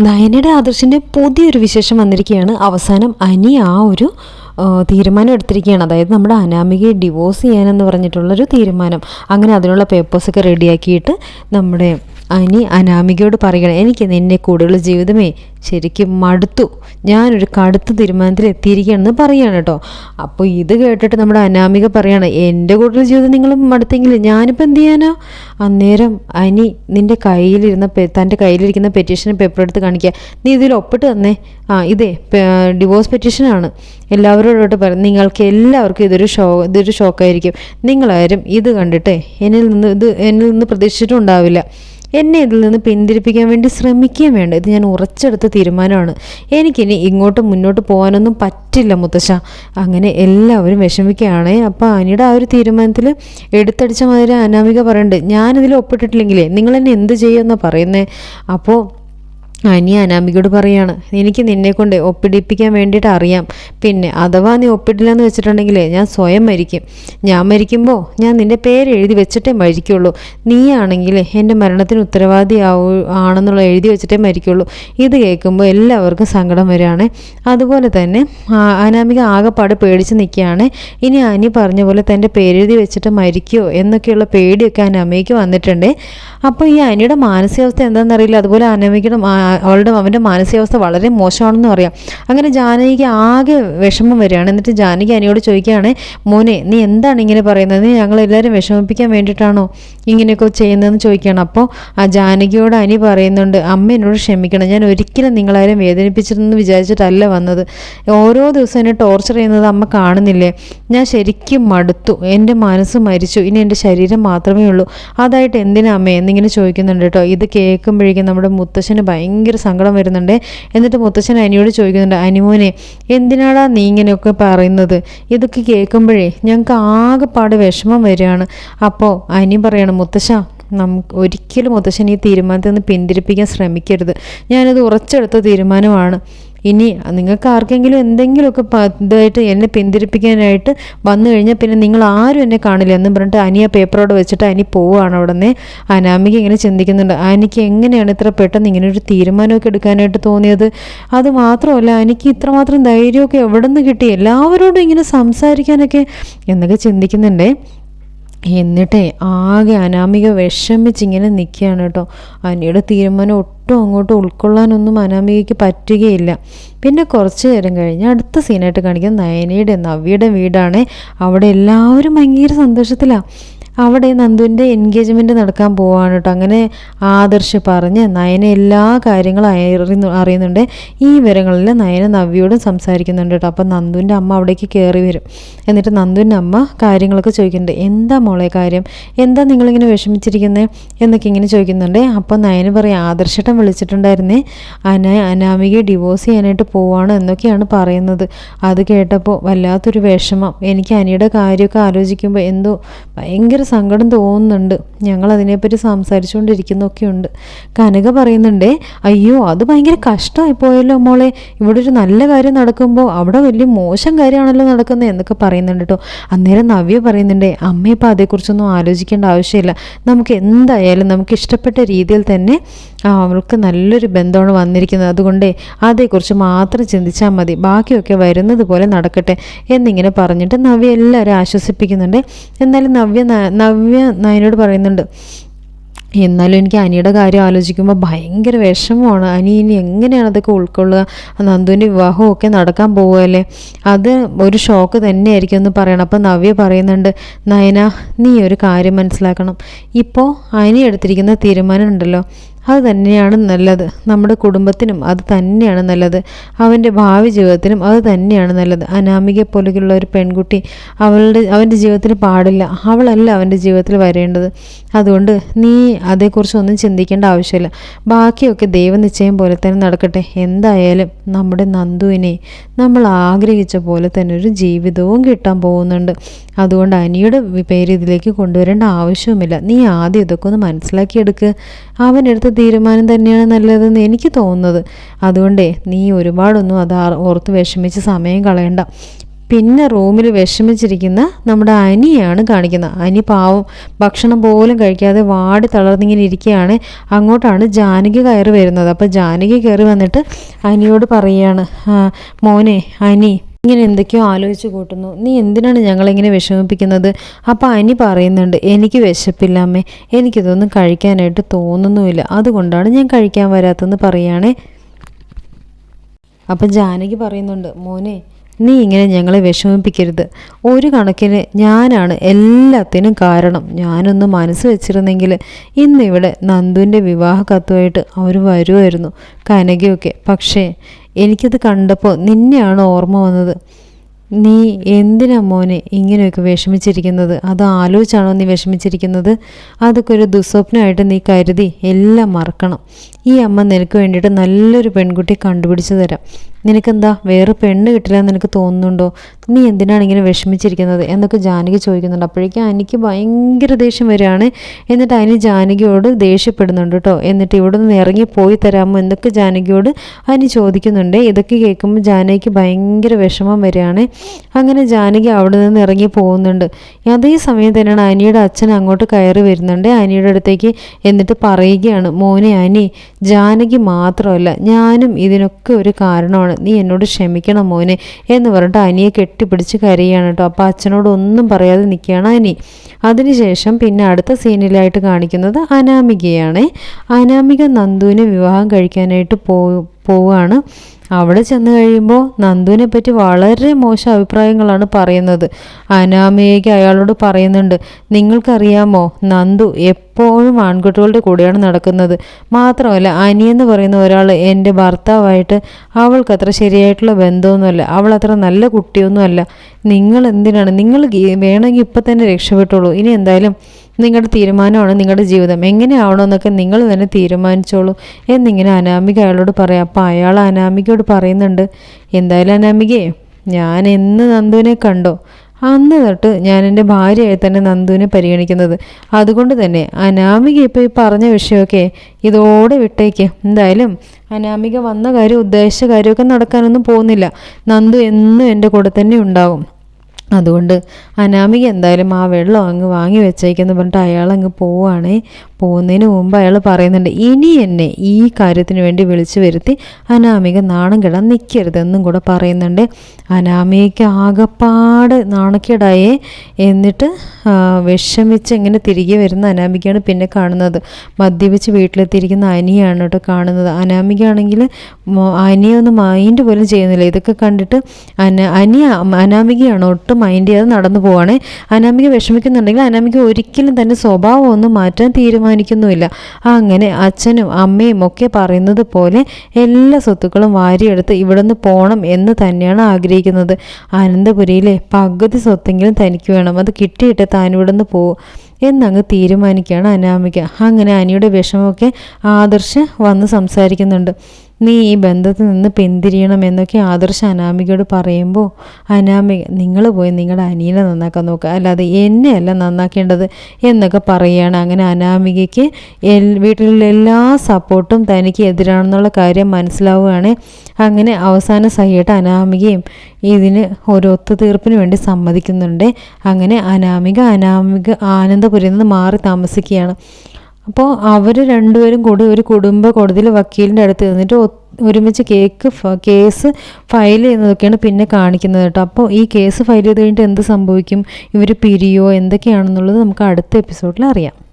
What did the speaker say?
നയനയുടെ ആദർശിന്റെ പുതിയൊരു വിശേഷം വന്നിരിക്കുകയാണ്. അവസാനം അനി ആ ഒരു തീരുമാനം എടുത്തിരിക്കുകയാണ്. അതായത് നമ്മുടെ അനാമികയെ ഡിവോഴ്സ് ചെയ്യാനെന്ന് പറഞ്ഞിട്ടുള്ളൊരു തീരുമാനം. അങ്ങനെ അതിനുള്ള പേപ്പേഴ്സൊക്കെ റെഡിയാക്കിയിട്ട് നമ്മുടെ അനി അനാമികയോട് പറയണം എനിക്ക് നിന്നെ കൂടുതൽ ജീവിതമേ ശരിക്കും മടുത്തു. ഞാനൊരു കടുത്ത തീരുമാനത്തിൽ എത്തിയിരിക്കുകയാണെന്ന് പറയുകയാണ് കേട്ടോ. അപ്പോൾ ഇത് കേട്ടിട്ട് നമ്മുടെ അനാമിക പറയാണ് എന്റെ കൂടുതൽ ജീവിതം നിങ്ങൾ മടുത്തെങ്കിൽ ഞാനിപ്പോൾ എന്ത് ചെയ്യാനോ? അന്നേരം അനി നിന്റെ കയ്യിലിരുന്ന തന്റെ കയ്യിലിരിക്കുന്ന പെറ്റീഷൻ പേപ്പർ എടുത്ത് കാണിക്കുക നീ ഇതിൽ ഒപ്പിട്ട് തന്നേ. ആ ഇതേ ഡിവോഴ്സ് പെറ്റീഷനാണ് എല്ലാവരോടോട്ട് പറ നിങ്ങൾക്ക് എല്ലാവർക്കും ഇതൊരു ഷോ ഇതൊരു ഷോക്കായിരിക്കും നിങ്ങളാരും ഇത് കണ്ടിട്ട് എന്നിൽ നിന്ന് ഇത് എന്നിൽ നിന്ന് പ്രതീക്ഷിച്ചിട്ടും ഉണ്ടാവില്ല. എന്നെ ഇതിൽ നിന്ന് പിന്തിരിപ്പിക്കാൻ വേണ്ടി ശ്രമിക്കുകയും വേണ്ട. ഇത് ഞാൻ ഉറച്ചെടുത്ത തീരുമാനമാണ്. എനിക്കിനി ഇങ്ങോട്ട് മുന്നോട്ട് പോകാനൊന്നും പറ്റില്ല മുത്തശ്ശ. അങ്ങനെ എല്ലാവരും വിഷമിക്കുകയാണ്. അപ്പോൾ അനിയുടെ ആ ഒരു തീരുമാനത്തിൽ എടുത്തടിച്ച മാതിരി അനാമിക പറയുന്നുണ്ട് ഞാനിതിൽ ഒപ്പിട്ടിട്ടില്ലെങ്കിലേ നിങ്ങൾ എന്നെ എന്ത് ചെയ്യുമെന്നാണ് പറയുന്നത് അപ്പോൾ അനി അനാമികയോട് പറയാണ് എനിക്ക് നിന്നെ കൊണ്ട് ഒപ്പിടിപ്പിക്കാൻ വേണ്ടിയിട്ട് അറിയാം. പിന്നെ അഥവാ നീ ഒപ്പിട്ടില്ലെന്ന് വെച്ചിട്ടുണ്ടെങ്കിൽ ഞാൻ സ്വയം മരിക്കും. ഞാൻ മരിക്കുമ്പോൾ ഞാൻ നിന്റെ പേര് എഴുതി വെച്ചിട്ടേ മരിക്കുള്ളൂ. നീയാണെങ്കിൽ എന്റെ മരണത്തിന് ഉത്തരവാദി ആണെന്നുള്ള എഴുതി വെച്ചിട്ടേ മരിക്കുള്ളൂ. ഇത് കേൾക്കുമ്പോൾ എല്ലാവർക്കും സങ്കടം വരികയാണ്. അതുപോലെ തന്നെ അനാമിക ആകെപ്പാട് പേടിച്ച് നിൽക്കുകയാണ്. ഇനി അനി പറഞ്ഞ പോലെ തന്റെ പേരെഴുതി വെച്ചിട്ട് മരിക്കുമോ എന്നൊക്കെയുള്ള പേടിയൊക്കെ അനാമികയ്ക്ക് വന്നിട്ടുണ്ട്. അപ്പോൾ ഈ അനിയുടെ മാനസികാവസ്ഥ എന്താണെന്നറിയില്ല. അതുപോലെ അനാമികയുടെ അവളുടെ അവന്റെ മാനസികാവസ്ഥ വളരെ മോശമാണെന്ന് പറയാം അങ്ങനെ ജാനകിക്ക് ആകെ വിഷമം വരികയാണ്. എന്നിട്ട് ജാനകി അനിയോട് ചോദിക്കുകയാണ് മോനെ നീ എന്താണ് ഇങ്ങനെ പറയുന്നത്? നീ ഞങ്ങളെല്ലാവരും വിഷമിപ്പിക്കാൻ വേണ്ടിയിട്ടാണോ ഇങ്ങനെയൊക്കെ ചെയ്യുന്നതെന്ന് ചോദിക്കുകയാണ്. അപ്പോൾ ആ ജാനകിയോട് അനി പറയുന്നുണ്ട് അമ്മ എന്നോട് ക്ഷമിക്കണം. ഞാൻ ഒരിക്കലും നിങ്ങളാരും വേദനിപ്പിച്ചിരുന്നു വിചാരിച്ചിട്ടല്ല വന്നത്. ഓരോ ദിവസം എന്നെ ടോർച്ചർ ചെയ്യുന്നത് അമ്മ കാണുന്നില്ലേ? ഞാൻ ശരിക്കും മടുത്തു. എന്റെ മനസ്സ് മരിച്ചു. ഇനി എന്റെ ശരീരം മാത്രമേ ഉള്ളൂ. അതായിട്ട് എന്തിനാ അമ്മ? എന്നിങ്ങനെ ചോദിക്കുന്നുണ്ട് കേട്ടോ. ഇത് കേൾക്കുമ്പോഴേക്കും നമ്മുടെ മുത്തശ്ശന് ഭയങ്കര സങ്കടം വരുന്നുണ്ട്. എന്നിട്ട് മുത്തശ്ശൻ അനിയോട് ചോദിക്കുന്നുണ്ട് അനിമോനെ എന്തിനാടാ നീ ഇങ്ങനെയൊക്കെ പറയുന്നത്? ഇതൊക്കെ കേൾക്കുമ്പോഴേ ഞങ്ങൾക്ക് ആകെപ്പാട് വിഷമം വരികയാണ്. അപ്പോൾ അനി പറയണം മുത്തശ്ശ നമുക്ക് ഒരിക്കലും മുത്തശ്ശൻ ഈ തീരുമാനത്തിൽ നിന്ന് പിന്തിരിപ്പിക്കാൻ ശ്രമിക്കരുത്. ഞാനത് ഉറച്ചെടുത്ത തീരുമാനമാണ്. ഇനി നിങ്ങൾക്ക് ആർക്കെങ്കിലും എന്തെങ്കിലുമൊക്കെ ഇതായിട്ട് എന്നെ പിന്തിരിപ്പിക്കാനായിട്ട് വന്നു കഴിഞ്ഞാൽ പിന്നെ നിങ്ങൾ ആരും എന്നെ കാണില്ല എന്നും പറഞ്ഞിട്ട് അനിയ പേപ്പറോട് വെച്ചിട്ട് അനി പോവുകയാണ് അവിടെ നിന്ന് അനാമിക ഇങ്ങനെ ചിന്തിക്കുന്നുണ്ട്. അനിക്ക് എങ്ങനെയാണ് ഇത്ര പെട്ടെന്ന് ഇങ്ങനെ ഒരു തീരുമാനമൊക്കെ എടുക്കാനായിട്ട് തോന്നിയത്? അത് മാത്രമല്ല അനിക്ക് ഇത്രമാത്രം ധൈര്യമൊക്കെ എവിടെ നിന്ന് കിട്ടി? എല്ലാവരോടും ഇങ്ങനെ സംസാരിക്കാനൊക്കെ എന്നൊക്കെ ചിന്തിക്കുന്നുണ്ടേ. എന്നിട്ടേ ആകെ അനാമിക വിഷമിച്ചിങ്ങനെ നിൽക്കുകയാണ് കേട്ടോ. അനിയുടെ തീരുമാനം ഒട്ടും അങ്ങോട്ട് ഉൾക്കൊള്ളാനൊന്നും അനാമികയ്ക്ക് പറ്റുകയില്ല. പിന്നെ കുറച്ച് നേരം കഴിഞ്ഞ് അടുത്ത സീനായിട്ട് കാണിക്കുന്നത് നയനയുടെ നവ്യയുടെ വീടാണ്. അവിടെ എല്ലാവരും ഭയങ്കര സന്തോഷത്തിലാണ് അവിടെ നന്ദുവിന്റെ എൻഗേജ്മെന്റ് നടക്കാൻ പോവാണ് കേട്ടോ. അങ്ങനെ ആദർശ് പറഞ്ഞ് നയന എല്ലാ കാര്യങ്ങളും അറിയുന്നു അറിയുന്നുണ്ട്. ഈ വിവരങ്ങളിൽ നയന നവ്യോടും സംസാരിക്കുന്നുണ്ട് കേട്ടോ. അപ്പം നന്ദുവിന്റെ അമ്മ അവിടേക്ക് കയറി വരും. എന്നിട്ട് നന്ദുവിന്റെ അമ്മ കാര്യങ്ങളൊക്കെ ചോദിക്കുന്നുണ്ട്. എന്താ മോളെ കാര്യം? എന്താ നിങ്ങളിങ്ങനെ വിഷമിച്ചിരിക്കുന്നത് എന്നൊക്കെ ഇങ്ങനെ ചോദിക്കുന്നുണ്ട്. അപ്പം നയന പറയും ആദർശട്ടം വിളിച്ചിട്ടുണ്ടായിരുന്നേ. അന അനാമികയെ ഡിവോഴ്സ് ചെയ്യാനായിട്ട് പോവാണ് എന്നൊക്കെയാണ് പറയുന്നത്. അത് കേട്ടപ്പോൾ വല്ലാത്തൊരു വിഷമം. എനിക്ക് അനിയുടെ കാര്യമൊക്കെ ആലോചിക്കുമ്പോൾ എന്തോ ഭയങ്കര സങ്കടം തോന്നുന്നുണ്ട്. ഞങ്ങൾ അതിനെപ്പറ്റി സംസാരിച്ചുകൊണ്ടിരിക്കുന്നൊക്കെ ഉണ്ട് കനക പറയുന്നുണ്ടേ അയ്യോ അത് ഭയങ്കര കഷ്ടമായി പോയല്ലോ മോളെ. ഇവിടെ ഒരു നല്ല കാര്യം നടക്കുമ്പോൾ അവിടെ വലിയ മോശം കാര്യമാണല്ലോ നടക്കുന്നത് എന്നൊക്കെ പറയുന്നുണ്ട് കേട്ടോ അന്നേരം നവ്യ പറയുന്നുണ്ടേ അമ്മ ഇപ്പോൾ അതേക്കുറിച്ചൊന്നും ആലോചിക്കേണ്ട ആവശ്യമില്ല. നമുക്ക് എന്തായാലും നമുക്ക് ഇഷ്ടപ്പെട്ട രീതിയിൽ തന്നെ അവൾക്ക് നല്ലൊരു ബന്ധമാണ് വന്നിരിക്കുന്നത്. അതുകൊണ്ട് അതേക്കുറിച്ച് മാത്രം ചിന്തിച്ചാൽ മതി. ബാക്കിയൊക്കെ വരുന്നത് പോലെ നടക്കട്ടെ എന്നിങ്ങനെ പറഞ്ഞിട്ട് നവ്യ എല്ലാവരും ആശ്വസിപ്പിക്കുന്നുണ്ട്. എന്നാലും നവ്യ നവ്യ നയനോട് പറയുന്നുണ്ട് എന്നാലും എനിക്ക് അനിയുടെ കാര്യം ആലോചിക്കുമ്പോൾ ഭയങ്കര വിഷമമാണ്. അനി ഇനി എങ്ങനെയാണ് അതൊക്കെ ഉൾക്കൊള്ളുക? നന്ദുവിന്റെ വിവാഹമൊക്കെ നടക്കാൻ പോവുകയല്ലേ? അത് ഒരു ഷോക്ക് തന്നെയായിരിക്കും എന്ന് പറയണം. അപ്പോൾ നവ്യ പറയുന്നുണ്ട് നയന നീ ഒരു കാര്യം മനസ്സിലാക്കണം. ഇപ്പോൾ അനി എടുത്തിരിക്കുന്ന തീരുമാനം ഉണ്ടല്ലോ. അത് തന്നെയാണ് നല്ലത്. നമ്മുടെ കുടുംബത്തിനും അത് തന്നെയാണ് നല്ലത്. അവന്റെ ഭാവി ജീവിതത്തിനും അത് തന്നെയാണ് നല്ലത്. അനാമിക പോലെയുള്ള ഒരു പെൺകുട്ടി അവളുടെ അവന്റെ ജീവിതത്തിൽ പാടില്ല. അവളല്ല അവന്റെ ജീവിതത്തിൽ വരേണ്ടത്. അതുകൊണ്ട് നീ അതേക്കുറിച്ചൊന്നും ചിന്തിക്കേണ്ട ആവശ്യമില്ല. ബാക്കിയൊക്കെ ദൈവനിശ്ചയം പോലെ തന്നെ നടക്കട്ടെ. എന്തായാലും നമ്മുടെ നന്ദുവിനെ നമ്മൾ ആഗ്രഹിച്ച പോലെ തന്നെ ഒരു ജീവിതവും കിട്ടാൻ പോകുന്നുണ്ട്. അതുകൊണ്ട് അനിയുടെ പേര് ഇതിലേക്ക് കൊണ്ടുവരേണ്ട ആവശ്യവുമില്ല. നീ ആദ്യം ഇതൊക്കെ ഒന്ന് മനസ്സിലാക്കിയെടുക്ക്. അവനെടുത്ത തീരുമാനം തന്നെയാണ് നല്ലതെന്ന് എനിക്ക് തോന്നുന്നത്. അതുകൊണ്ടേ നീ ഒരുപാടൊന്നും അത് ഓർത്ത് വിഷമിച്ച് സമയം കളയണ്ട. പിന്നെ റൂമിൽ വിഷമിച്ചിരിക്കുന്ന നമ്മുടെ അനിയാണ് കാണിക്കുന്നത്. അനി പാവം ഭക്ഷണം പോലും കഴിക്കാതെ വാടി തളർന്നിങ്ങനെ ഇരിക്കുകയാണ്. അങ്ങോട്ടാണ് ജാനകി കയറി വരുന്നത്. അപ്പോൾ ജാനകി കയറി വന്നിട്ട് അനിയോട് പറയുകയാണ് മോനെ അനി ഇങ്ങനെ എന്തൊക്കെയോ ആലോചിച്ച് കൂട്ടുന്നു. നീ എന്തിനാണ് ഞങ്ങളിങ്ങനെ വിഷമിപ്പിക്കുന്നത്? അപ്പോൾ അനി പറയുന്നുണ്ട് എനിക്ക് വിശപ്പില്ല എനിക്കിതൊന്നും കഴിക്കാനായിട്ട് തോന്നുന്നുമില്ല. അതുകൊണ്ടാണ് ഞാൻ കഴിക്കാൻ വരാത്തതെന്ന് പറയുകയാണേ അപ്പം ജാനകി പറയുന്നുണ്ട് മോനെ നീ ഇങ്ങനെ ഞങ്ങളെ വിഷമിപ്പിക്കരുത്. ഒരു കണക്കിന് ഞാനാണ് എല്ലാത്തിനും കാരണം. ഞാനൊന്ന് മനസ്സ് വെച്ചിരുന്നെങ്കിൽ ഇന്നിവിടെ നന്ദുവിന്റെ വിവാഹ കത്തുമായിട്ട് അവർ വരുമായിരുന്നു കനകയൊക്കെ. പക്ഷേ എനിക്കത് കണ്ടപ്പോൾ നിന്നെയാണ് ഓർമ്മ വന്നത്. നീ എന്തിനാ മോനെ ഇങ്ങനെയൊക്കെ വിഷമിച്ചിരിക്കുന്നത്? അത് ആലോചിച്ചാണോ നീ വിഷമിച്ചിരിക്കുന്നത്? അതൊക്കെ ഒരു ദുസ്വപ്നമായിട്ട് നീ കരുതി എല്ലാം മറക്കണം. ഈ അമ്മ നിനക്ക് വേണ്ടിയിട്ട് നല്ലൊരു പെൺകുട്ടി കണ്ടുപിടിച്ച് തരാം. നിനക്കെന്താ? വേറെ പെണ്ണ് കിട്ടില്ല എന്ന് നിനക്ക് തോന്നുന്നുണ്ടോ? നീ എന്തിനാണ് ഇങ്ങനെ വിഷമിച്ചിരിക്കുന്നത്? എന്നൊക്കെ ജാനകി ചോദിക്കുന്നുണ്ട്. അപ്പോഴേക്കും അനിക്ക് ഭയങ്കര ദേഷ്യം വരികയാണ്. എന്നിട്ട് അനി ജാനകിയോട് ദേഷ്യപ്പെടുന്നുണ്ട് കേട്ടോ. എന്നിട്ട് ഇവിടെ നിന്ന് ഇറങ്ങി പോയി തരാമോ എന്നൊക്കെ ജാനകിയോട് അനി ചോദിക്കുന്നുണ്ട്. ഇതൊക്കെ കേൾക്കുമ്പോൾ ജാനകിക്ക് ഭയങ്കര വിഷമം വരികയാണ്. അങ്ങനെ ജാനകി അവിടെ നിന്ന് ഇറങ്ങി പോകുന്നുണ്ട്. അതേ സമയം തന്നെയാണ് അനിയുടെ അച്ഛൻ അങ്ങോട്ട് കയറി വരുന്നുണ്ട്. അനിയുടെ അടുത്തേക്ക് എന്നിട്ട് പറയുകയാണ് മോനെ അനി ജാനകി മാത്രമല്ല ഞാനും ഇതിനൊക്കെ ഒരു കാരണമാണ്. നീ എന്നോട് ക്ഷമിക്കണം മോനെ എന്ന് പറഞ്ഞിട്ട് അനിയെ കെട്ടിപ്പിടിച്ച് കരയാണ് കേട്ടോ. അപ്പോൾ അച്ഛനോട് ഒന്നും പറയാതെ നിൽക്കുകയാണ് അനി. അതിനുശേഷം പിന്നെ അടുത്ത സീനിലായിട്ട് കാണിക്കുന്നത് അനാമികയാണ്. അനാമിക നന്ദുവിനെ വിവാഹം കഴിക്കാനായിട്ട് പോ പോവുകയാണ് അവിടെ ചെന്ന് കഴിയുമ്പോൾ നന്ദുവിനെ പറ്റി വളരെ മോശം അഭിപ്രായങ്ങളാണ് പറയുന്നത്. അനാമയ്ക്ക് അയാളോട് പറയുന്നുണ്ട് നിങ്ങൾക്കറിയാമോ നന്ദു എപ്പോഴും ആൺകുട്ടികളുടെ കൂടെയാണ് നടക്കുന്നത്. മാത്രമല്ല അനിയെന്ന് പറയുന്ന ഒരാൾ എന്റെ ഭർത്താവായിട്ട് അവൾക്ക് അത്ര ശരിയായിട്ടുള്ള ബന്ധമൊന്നുമല്ല അവൾ അത്ര നല്ല കുട്ടിയൊന്നുമല്ല. നിങ്ങൾ എന്തിനാണ്? നിങ്ങൾ വേണമെങ്കിൽ ഇപ്പം തന്നെ രക്ഷപ്പെട്ടുള്ളൂ. ഇനി എന്തായാലും നിങ്ങളുടെ തീരുമാനമാണ് നിങ്ങളുടെ ജീവിതം. എങ്ങനെയാവണമെന്നൊക്കെ നിങ്ങൾ തന്നെ തീരുമാനിച്ചോളൂ എന്നിങ്ങനെ അനാമിക അയാളോട് പറയാം. അപ്പോൾ അയാൾ അനാമികയോട് പറയുന്നുണ്ട് എന്തായാലും അനാമികയെ ഞാൻ എന്ന് നന്ദുവിനെ കണ്ടോ? അന്ന് തൊട്ട് ഞാൻ എന്റെ ഭാര്യയായി തന്നെ നന്ദുവിനെ പരിഗണിക്കുന്നത്. അതുകൊണ്ട് തന്നെ അനാമിക ഇപ്പോൾ ഈ പറഞ്ഞ വിഷയമൊക്കെ ഇതോടെ വിട്ടേക്ക്. എന്തായാലും അനാമിക വന്ന കാര്യം ഉദ്ദേശിച്ച കാര്യമൊക്കെ നടക്കാനൊന്നും പോകുന്നില്ല. നന്ദു എന്നും എന്റെ കൂടെ തന്നെ ഉണ്ടാകും. അതുകൊണ്ട് അനാമിക എന്തായാലും ആ വെള്ളം അങ്ങ് വാങ്ങി വെച്ചേക്കെന്ന് പറഞ്ഞിട്ട് അയാൾ അങ്ങ് പോവുകയാണേ പോകുന്നതിന് മുമ്പ് അയാൾ പറയുന്നുണ്ട് ഇനി എന്നെ ഈ കാര്യത്തിന് വേണ്ടി വിളിച്ചു വരുത്തി അനാമിക നാണം കിടാൻ നിൽക്കരുതെന്നും കൂടെ പറയുന്നുണ്ട്. അനാമികയ്ക്ക് ആകപ്പാട് നാണക്കേടായേ എന്നിട്ട് വിഷമിച്ച് ഇങ്ങനെ തിരികെ വരുന്ന അനാമികയാണ് പിന്നെ കാണുന്നത്. മദ്യപിച്ച് വീട്ടിലെത്തിയിരിക്കുന്ന അനിയാണ് കേട്ടോ കാണുന്നത്. അനാമികയാണെങ്കിൽ അനിയൊന്നും മൈൻഡ് പോലും ചെയ്യുന്നില്ല. ഇതൊക്കെ കണ്ടിട്ട് അന അനിയ അനാമികയാണ് ഒട്ടും മൈൻഡ് ചെയ്യാതെ നടന്നു പോവാണ്. അനാമിക വിഷമിക്കുന്നുണ്ടെങ്കിൽ അനാമിക ഒരിക്കലും തന്നെ സ്വഭാവം ഒന്നും മാറ്റാൻ തീരുമാനിക്കുന്നുമില്ല. അങ്ങനെ അച്ഛനും അമ്മയും ഒക്കെ പറയുന്നത് പോലെ എല്ലാ സ്വത്തുക്കളും വാരിയെടുത്ത് ഇവിടുന്ന് പോകണം എന്ന് തന്നെയാണ് ആഗ്രഹിക്കുന്നത്. അനന്തപുരിയിലെ പകുതി സ്വത്തെങ്കിലും തനിക്ക് വേണം. അത് കിട്ടിയിട്ട് താൻ ഇവിടുന്ന് പോകും എന്നങ്ങ് തീരുമാനിക്കുകയാണ് അനാമിക. അങ്ങനെ അനിയുടെ വിഷമമൊക്കെ ആദർശ് വന്ന് സംസാരിക്കുന്നുണ്ട്. നീ ഈ ബന്ധത്തിൽ നിന്ന് പിന്തിരിയണം എന്നൊക്കെ ആദർശ അനാമികയോട് പറയുമ്പോൾ അനാമിക നിങ്ങൾ പോയി നിങ്ങളുടെ അനിയനെ നന്നാക്കാൻ നോക്കുക അല്ലാതെ എന്നെയല്ല നന്നാക്കേണ്ടത് എന്നൊക്കെ പറയുകയാണ് അങ്ങനെ അനാമികയ്ക്ക് എൽ വീട്ടിലുള്ള എല്ലാ സപ്പോർട്ടും തനിക്ക് എതിരാണെന്നുള്ള കാര്യം മനസ്സിലാവുകയാണ്. അങ്ങനെ അവസാന സഹിയായിട്ട് അനാമികയും ഇതിന് ഒരു ഒത്തുതീർപ്പിന് വേണ്ടി സമ്മതിക്കുന്നുണ്ട്. അങ്ങനെ അനാമിക അനാമിക ആനന്ദപുരിയിൽ നിന്ന് മാറി താമസിക്കുകയാണ്. അപ്പോൾ അവർ രണ്ടുപേരും കൂടി ഒരു കുടുംബ കോടതിയിൽ വക്കീലിന്റെ അടുത്ത് നിന്നിട്ട് ഒരുമിച്ച് കേക്ക് കേസ് ഫയൽ ചെയ്യുന്നതൊക്കെയാണ് പിന്നെ കാണിക്കുന്നത് കേട്ടോ. അപ്പോൾ ഈ കേസ് ഫയൽ ചെയ്ത് കഴിഞ്ഞിട്ട് എന്ത് സംഭവിക്കും? ഇവർ പിരിയോ? എന്തൊക്കെയാണെന്നുള്ളത് നമുക്ക് അടുത്ത എപ്പിസോഡിൽ അറിയാം.